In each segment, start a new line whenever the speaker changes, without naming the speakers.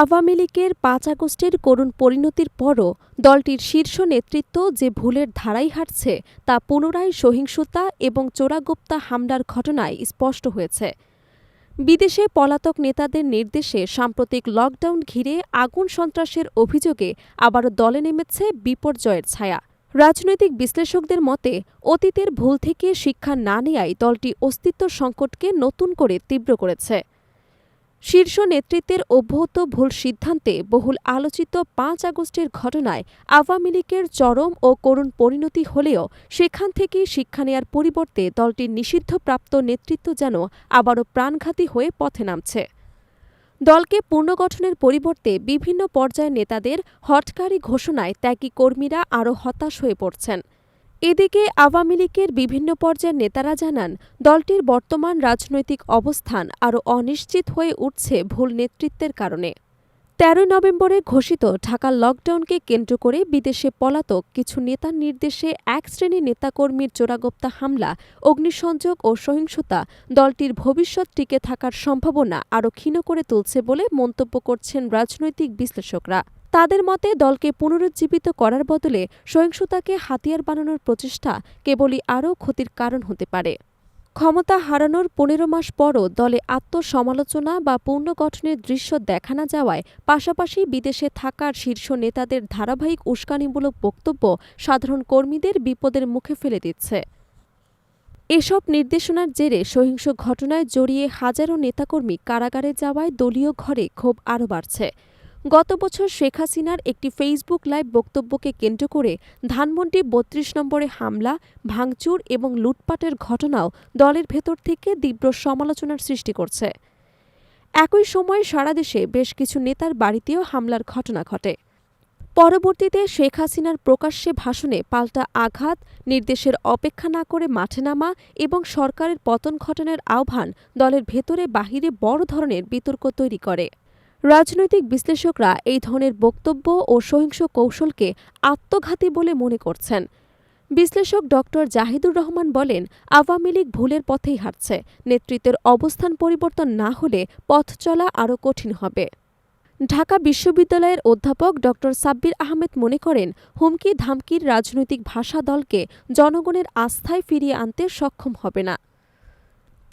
আওয়ামী লীগের পাঁচ আগস্টের করুণ পরিণতির পরও দলটির শীর্ষ নেতৃত্ব যে ভুলের ধারাই হাঁটছে তা পুনরায় সহিংসতা এবং চোরাগুপ্তা হামলার ঘটনায় স্পষ্ট হয়েছে। বিদেশে পলাতক নেতাদের নির্দেশে সাম্প্রতিক লকডাউন ঘিরে আগুন সন্ত্রাসের অভিযোগে আবারও দলে নেমেছে বিপর্যয়ের ছায়া। রাজনৈতিক বিশ্লেষকদের মতে, অতীতের ভুল থেকে শিক্ষা না নেয়াই দলটি অস্তিত্ব সংকটকে নতুন করে তীব্র করেছে। শীর্ষ নেতৃত্বের অব্যাহত ভুল সিদ্ধান্তে বহুল আলোচিত পাঁচ আগস্টের ঘটনায় আওয়ামী লীগের চরম ও করুণ পরিণতি হলেও সেখান থেকেই শিক্ষা নেয়ার পরিবর্তে দলটির নিষিদ্ধপ্রাপ্ত নেতৃত্ব যেন আবারও প্রাণঘাতী হয়ে পথে নামছে। দলকে পুনর্গঠনের পরিবর্তে বিভিন্ন পর্যায়ের নেতাদের হটকারী ঘোষণায় ত্যাগী কর্মীরা আরও হতাশ হয়ে পড়ছেন। এদিকে আওয়ামী লীগের বিভিন্ন পর্যায়ের নেতারা জানান, দলটির বর্তমান রাজনৈতিক অবস্থান আরও অনিশ্চিত হয়ে উঠছে ভুল নেতৃত্বের কারণে। তেরোই নভেম্বরে ঘোষিত ঢাকার লকডাউনকে কেন্দ্র করে বিদেশে পলাতক কিছু নেতার নির্দেশে এক শ্রেণির নেতাকর্মীর চোরাগোপ্তা হামলা, অগ্নিসংযোগ ও সহিংসতা দলটির ভবিষ্যৎ টিকে থাকার সম্ভাবনা আরও ক্ষীণ করে তুলছে বলে মন্তব্য করছেন রাজনৈতিক বিশ্লেষকরা। তাদের মতে দলকে পুনরুজ্জীবিত করার বদলে সহিংসতাকে হাতিয়ার বানানোর প্রচেষ্টা কেবলই আরও ক্ষতির কারণ হতে পারে। ক্ষমতা হারানোর পনেরো মাস পরও দলে আত্মসমালোচনা বা পুনর্গঠনের দৃশ্য দেখা না যাওয়ায় পাশাপাশি বিদেশে থাকার শীর্ষ নেতাদের ধারাবাহিক উস্কানিমূলক বক্তব্য সাধারণ কর্মীদের বিপদের মুখে ফেলে দিচ্ছে। এসব নির্দেশনার জেরে সহিংস ঘটনায় জড়িয়ে হাজারো নেতাকর্মী কারাগারে যাওয়ায় দলীয় ঘরে ক্ষোভ আরও বাড়ছে। গত বছর শেখ হাসিনার একটি ফেসবুক লাইভ বক্তব্যকে কেন্দ্র করে ধানমন্ডি বত্রিশ নম্বরে হামলা, ভাঙচুর এবং লুটপাটের ঘটনাও দলের ভেতর থেকে তীব্র সমালোচনার সৃষ্টি করছে। একই সময়ে সারা দেশে বেশ কিছু নেতার বাড়িতেও হামলার ঘটনা ঘটে। পরবর্তীতে শেখ হাসিনার প্রকাশ্যে ভাষণে পাল্টা আঘাত, নির্দেশের অপেক্ষা না করে মাঠে নামা এবং সরকারের পতন ঘটনার আহ্বান দলের ভেতরে বাহিরে বড় ধরনের বিতর্ক তৈরি করে। রাজনৈতিক বিশ্লেষকরা এই ধরনের বক্তব্য ও সহিংস কৌশলকে আত্মঘাতী বলে মনে করছেন। বিশ্লেষক ড. জাহিদুর রহমান বলেন, আওয়ামী লীগ ভুলের পথেই হাঁটছে। নেতৃত্বের অবস্থান পরিবর্তন না হলে পথ চলা আরও কঠিন হবে। ঢাকা বিশ্ববিদ্যালয়ের অধ্যাপক ড. সাব্বির আহমেদ মনে করেন হুমকি ধামকির রাজনৈতিক ভাষা দলকে জনগণের আস্থায় ফিরিয়ে আনতে সক্ষম হবে না।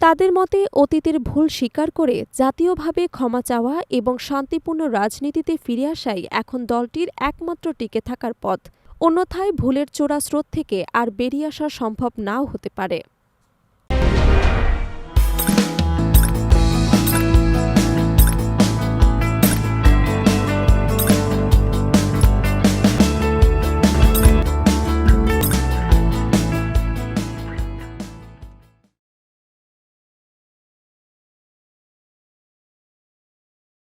তাদের মতে অতীতের ভুল স্বীকার করে জাতীয়ভাবে ক্ষমা চাওয়া এবং শান্তিপূর্ণ রাজনীতিতে ফিরে আসাই এখন দলটির একমাত্র টিকে থাকার পথ। অন্যথায় ভুলের চোরা স্রোত থেকে আর বেরিয়ে আসা সম্ভব নাও হতে পারে।